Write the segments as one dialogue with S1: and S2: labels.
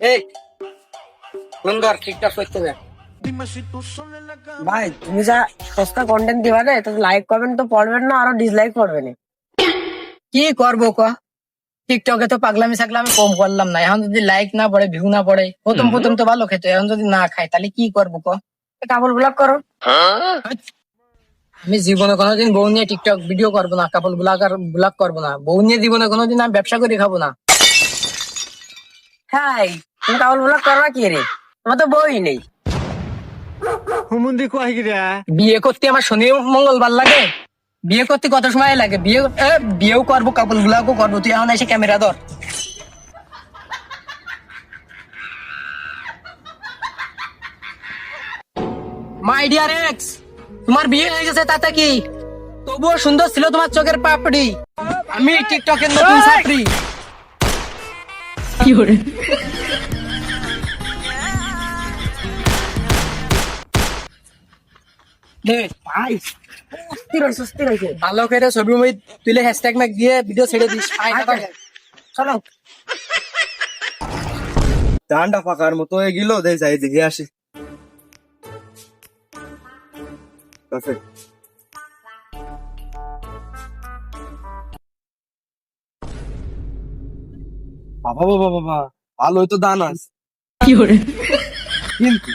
S1: এই ফোন ঠিকঠাক করতে হবে
S2: ভাই তুমি যা সস্তা কন্টেন্ট দিবা রে তো লাইক করবেন তো পড়বেন না আরও ডিসলাইক করবেন।
S1: কি করব ক? টিকটকে তো পাগলামি সাগলামি কম করলাম না। এখন যদি লাইক না পড়ে ভিউ না পড়ে প্রথম প্রথম তো ভালো খেতো এখন যদি না খায় তাহলে কি করব ক?
S2: কাপড় ব্লক করো।
S1: আমি জীবনে কোনোদিন বউ নিয়ে টিকটক ভিডিও করব না কাপড় ব্লগ আর ব্লগ করব না। বউ নিয়ে জীবনে কোনোদিন আমি ব্যবসা করে খাব না।
S2: হ্যাঁ তুমি কাপড় ব্লক করবা কি রে? তোমার তো বই নেই।
S3: হুমুন্দি কয় গিরা
S1: বিয়ে করতে আমার শনি মঙ্গলবার লাগে। বিয়ে করতে কত সময় লাগে? বিয়ে এ, বিয়েও করব কাপড় ব্লগও করব। তুই এখন এসে ক্যামেরা ধর। মাই ডিয়ার এক্স তোমার বিয়ে হয়ে গেছে তাতে কি? তবুও সুন্দর ছিল তোমার চোখের পাপড়ি। আমি টিকটকের নতুন ছাত্রী।
S2: সুস্থির হয়েছে
S1: ভালো করে ছবি মই তুলে হ্যাশট্যাগ ম্যাগ দিয়ে ভিডিও ছেড়ে দিস।
S2: চলো।
S4: ধানটা ফাঁকার মতো হয়ে গেল, দে, যাই, দেখে আসি। আছে। বাবা বাবা বাবা ভালোই তো দান আছে। কিন্তু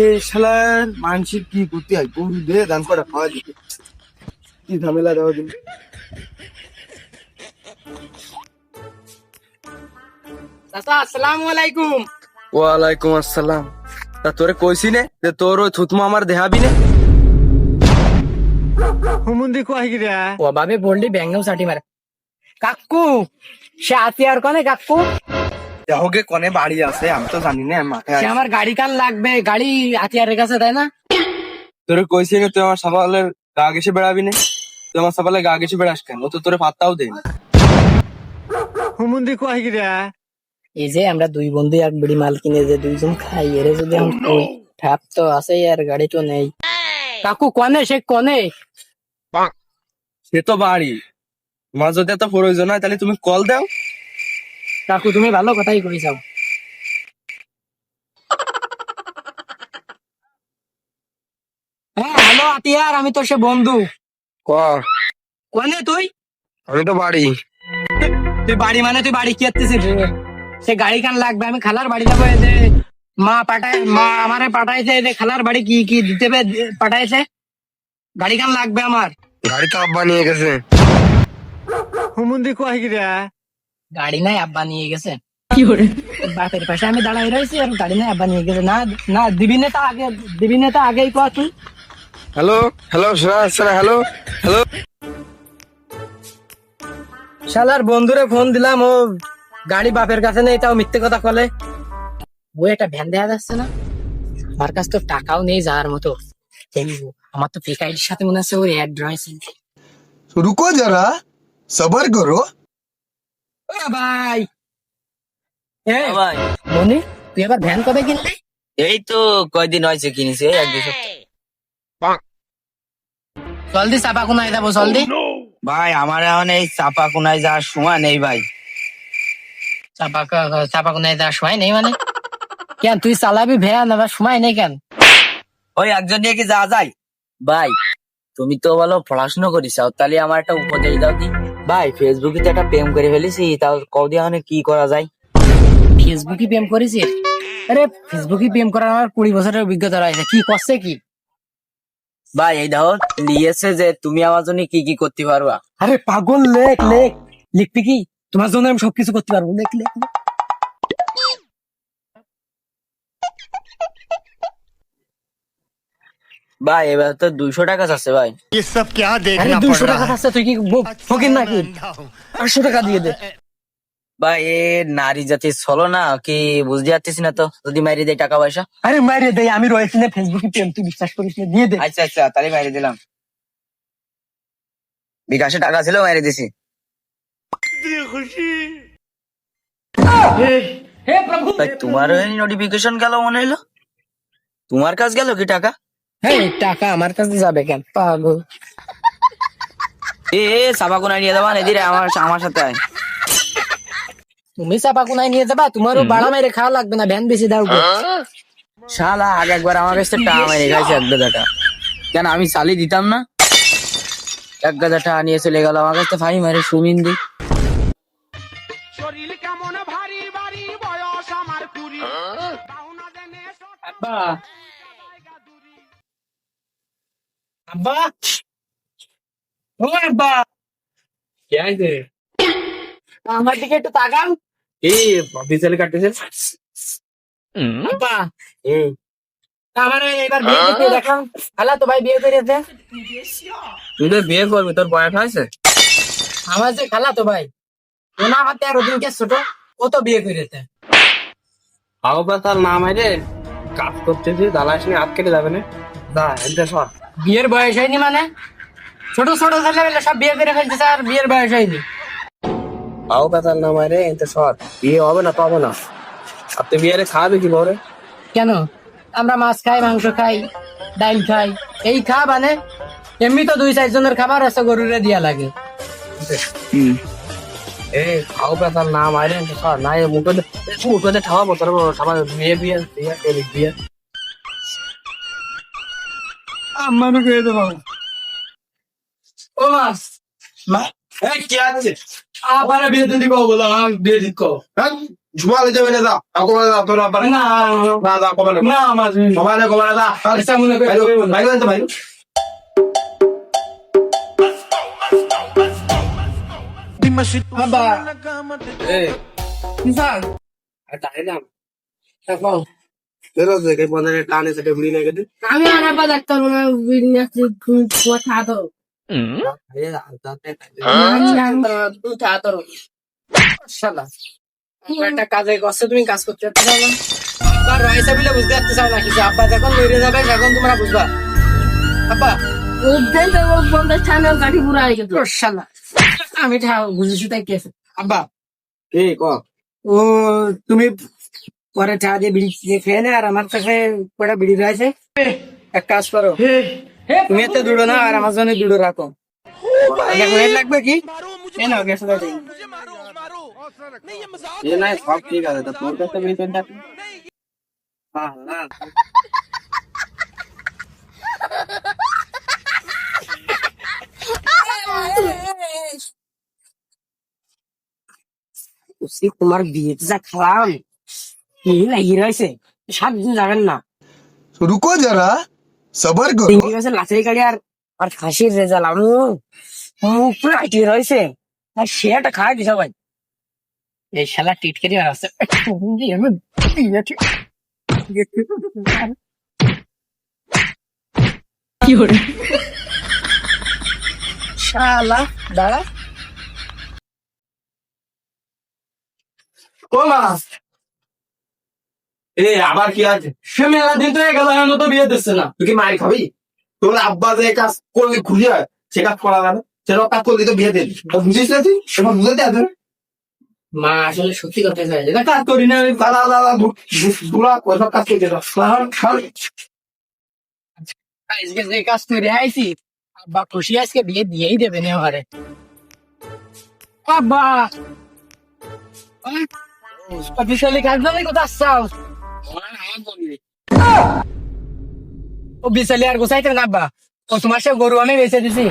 S4: এই শালার মানসিক কি করতে হয়? গরু দে দান করে খাওয়া দিতে কি ঝামেলা দেওয়া দিন
S1: চাচা আসসালামু আলাইকুম।
S4: ওয়ালাইকুম আসসালাম। তা তোরে কইছি নে যে তোর ওই থুতমা আমার দেহাবি নে।
S3: হুমুন্দি কয় গিরা
S1: ও বাবে বললি ব্যাঙ্গেও সাটি মারে। কাকু সে আতি আর কনে কাকু?
S4: দেহকে কনে বাড়ি আছে আমি তো জানি না মাথায়
S1: সে
S4: আছে।
S1: আমার গাড়ি কান লাগবে গাড়ি হাতিয়ারের কাছে তাই না?
S4: তোরে কইছি না তুই আমার সকালের গা ঘেসে বেড়াবি না। তুই আমার সকালে গা ঘেসে বেড়াস কেন? ও তো তোরে পাত্তাও দেয় না।
S3: হুমুন্দি কয় গিরা
S1: এই যে আমরা দুই বন্ধু এক বিড়ি মাল কিনে যে দুইজন খাই এর যদি আমি কই ঠাপ তো আছে আর গাড়ি তো নেই। কাকু কনে সে কনে?
S4: সে তো বাড়ি। তোমার যদি এত প্রয়োজন হয় তাহলে তুমি কল দাও।
S1: কাকু তুমি ভালো কথাই কইছাও হ্যাঁ হ্যালো আতিয়ার আমি তোর সে বন্ধু।
S4: ক
S1: কনে তুই?
S4: আমি তো বাড়ি
S1: তুই বাড়ি মানে তুই বাড়ি কি করতেছিস সে গাড়ি কান লাগবে আমি খালার বাড়ি যাব এই যে মা পাঠায় মা আমারে পাঠাইছে এই যে খালার বাড়ি কি কি দিতে পাঠাইছে। গাড়ি কান লাগবে আমার
S4: গাড়ি তো আব্বা নিয়ে গেছে।
S3: হুমুন্দি কয় গিরা
S1: গাড়ি নাই আব্বা নিয়ে গেছে। বাপের পাশে আমি দাঁড়াই রয়েছি আর গাড়ি নাই আব্বা নিয়ে গেছে। না না দিবি নেতা আগে দিবি নেতা আগেই কয় তুই।
S4: Hello hello sir hello hello.
S1: শালার বন্ধুরে ফোন দিলাম ও গাড়ি বাপের কাছে নেই তাও মিথ্যে কথা বলে ও একটা ভ্যান দেখা যাচ্ছে না? আমার কাছে তো টাকাও নেই যাওয়ার মতো। আমার তো ফেকাইটির সাথে মনে আছে ওর অ্যাড
S5: রুকো যারা। সবার
S1: গুরু ভাই মনি তুই ভ্যান কবে কিনলি?
S6: এই তো কয়দিন হয়েছে এক দু সপ্তাহ।
S1: চাপা কোনায় যাব জলদি।
S6: oh, ভাই আমার এখন এই চাপা কোনায় যাওয়ার সময় নেই ভাই।
S1: চাপা চাপা কোনায় যাওয়ার সময় নেই মানে? কেন তুই চালাবি ভ্যান আবার সময় নেই কেন?
S6: ওই একজন নিয়ে কি যাওয়া যায়? ভাই তুমি তো বলো পড়াশোনা করিস তাহলে আমার একটা উপদেশ দাও দিই ভাই ফেসবুকে তো একটা প্রেম করে ফেলেছি তাও কদি এখন কি করা যায়?
S1: ফেসবুকে প্রেম করেছিস আরে ফেসবুকে প্রেম করার আমার কুড়ি বছরের অভিজ্ঞতা রয়েছে। কি করছে কি?
S6: ভাই এই দেখো লিয়েছে যে তুমি আমার জন্য কি কি করতে পারবা।
S1: আরে পাগল লেখ লেখ। লিখতে কি? তোমার জন্য আমি সবকিছু করতে পারব। লেখ লেখ লেখ।
S6: ভাই এবার তো দুইশো টাকা চাচ্ছে ভাই।
S3: দুইশো
S1: টাকা চাচ্ছে তুই কি ফকির নাকি? আটশো টাকা দিয়ে দে।
S6: ভাই এ নারী জাতি চলো না কি বুঝতে পারতেছি না তো। যদি মারি দেয় টাকা পয়সা।
S1: আরে মারি দেয় আমি রয়েছি না ফেসবুকে প্রেম তুই বিশ্বাস করিস না দিয়ে দে।
S6: আচ্ছা আচ্ছা তাহলে মারি দিলাম। বিকাশে টাকা ছিল মারি দিছি। খুশি তোমার নোটিফিকেশন গেল মনে হলো তোমার কাজ গেল কি টাকা?
S1: হ্যাঁ টাকা আমার কাছে যাবে কেন? পাগল।
S6: এ এ সাবা কোনা নিয়ে দেবা এদিকে আমার আমার সাথে আয়।
S1: তুমি চাপা কোনায় নিয়ে যাবা? তোমারও বাড়া মেরে খাওয়া লাগবে না ভ্যান বেশি দাও
S6: শালা আগে একবার আমার কাছে টাকা মেরে খাইছে এক গাদাটা কেন আমি চালি দিতাম না? এক গাদা টাকা নিয়ে চলে গেল আমার কাছে ফাই মারে সুমিন দি।
S1: আব্বা। আব্বা ও আব্বা
S7: কে আছে
S1: আমার দিকে একটু তাকাও
S7: এই কাটতেছে
S1: আব্বা
S6: এই
S1: আমার এবার বিয়ে তো ভাই বিয়ে করেছে
S7: তুই তো বিয়ে করবি তোর বয়স হয়েছে
S1: আমার যে খালা তো ভাই ও না আমার তেরো দিনকে ছোট ও তো বিয়ে করেছে
S7: আও তার নাম আইরে কাজ করতেছি দালাস নিয়ে হাত কেটে যাবে না দা এনতে সর
S1: বিয়ের বয়স হয়নি মানে? ছোট ছোট ছেলেবেলে সব বিয়ে করে ফেলতেছে আর বিয়ের বয়স হয়নি।
S7: আও তার নাম আইরে এনতে সর বিয়ে হবে না তো হবে না। আর তুই বিয়ে খাওয়াবি কি বলে
S1: কেন? আমরা মাছ খাই মাংস খাই ডাল খাই। এই খা মানে এমনি তো দুই চারজনের খাবার আছে গরুরে দিয়া লাগে।
S7: এ তার নাম আইরে এনতে সর না এ মুখে মুখে ঠাওয়াবো তোর সবাই বিয়ে বিয়ে বিয়ে বিয়ে।
S4: আমারও করে দেবো
S1: ও মাছ
S4: এই কি আছে?
S1: আবার বিয়ে দিদি কো বলো বিয়ে দিদি কো
S4: হ্যাঁ ঝুমালে যাবে না যা আকো বলে যা তোরা পারে
S1: না
S4: না যা কবে না
S1: না।
S4: সবাই না কবে না যা।
S1: আচ্ছা মনে করে
S4: ভাই ভাই ভাই
S1: বাবা
S7: এ
S4: কে
S1: তো কথা তো শালা একটা কাজে তুমি কাজ করতে রয়েছে বলে বুঝতে পারতে চাও না কিছু। আব্বা যখন মরে যাবে তখন তোমরা বুঝবা। আব্বা। ও শালা আমি ঠা বুঝেছি তাই কেছে আব্বা।
S4: ক?
S1: ও তুমি পরে চা দিয়ে বিড়ি খেয়ে নে, আর আমার কাছে কটা বিড়ি রয়েছে? এক কাজ করো। তুমি এত দূরে না আর আমার জন্য দূরে রাখো। লাগবে কি?
S4: সব ঠিক আছে তোর
S2: কি লাগি রয়েছে সাত দিন যাবেন না
S5: রুকো যারা সবার করো
S2: ঠিক আছে লাঠি গাড়ি আর আর ফাঁসির রেজাল্ট আমি মুখ পুরো আটি রয়েছে আর শেয়ারটা খাওয়া দিছে
S1: শালা দাঁড়া
S4: ও মা এ আবার কি আছে?
S1: সে মেলা দিন তো গেল এখন তো বিয়ে দিচ্ছে না।
S4: তুই কি মায়ের খাবি? তোর আব্বা যে কাজ করলে খুশি হয় সে কাজ করা যাবে। সেরকম কাজ করলে তো বিয়ে দিবি। বুঝিস না তুই? এবার বুঝতে দে
S1: মা আসলে সত্যি কথা চাই এটা কাজ করি না আমি।
S4: দাদা দাদা দুরা ওইসব কাজ দাও
S1: আজকে যে কাজ করে আইছি আব্বা খুশি আজকে বিয়ে দিয়েই দেবে না আমারে আব্বা! অফিসিয়ালি কাজ জানি কোথা আসছাও? ও বিশালি আর গোসাইতে না আব্বা। ও তোমার সে গরু আমি বেঁচে দিছি।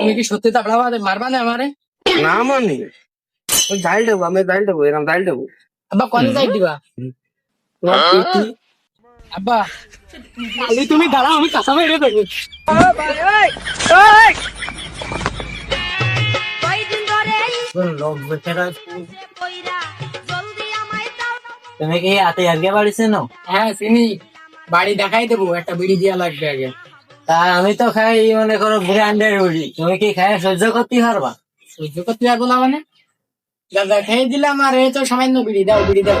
S1: তুমি কি সত্যি মারবা না আমারে?
S4: না মানে ওই জাল দেবো আমি জাল দেবো এরকম জাল দেবো।
S1: কলে যাই দিবা?
S4: তোমার পিঠি
S1: আব্বা খালি তুমি দাঁড়াও আমি কাঁচা মেরে
S8: ধরে
S6: তুমি কি হাতে আগে বাড়িছে না?
S1: হ্যাঁ চিনি। বাড়ি দেখাই দেবো একটা বিড়ি দিয়া লাগবে আগে।
S6: তা আমি তো খাই মনে করো ব্র্যান্ডের উড়ি তুমি কি খাই সহ্য করতে পারবা?
S1: সহ্য করতে পারব না মানে? দাদা খেয়ে দিলাম আর এই তো সামান্য বিড়ি দাও বিড়ি দাও।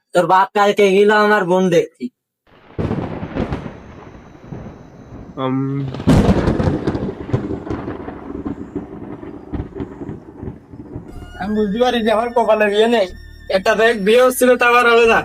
S9: তোর বাপ কালকে গেল আমার বোন দেখছি
S1: আমি বুঝতে পারি যে আমার কপালে বিয়ে নেই। একটা দেখ বিয়ে হচ্ছিল তা আবার হবে না।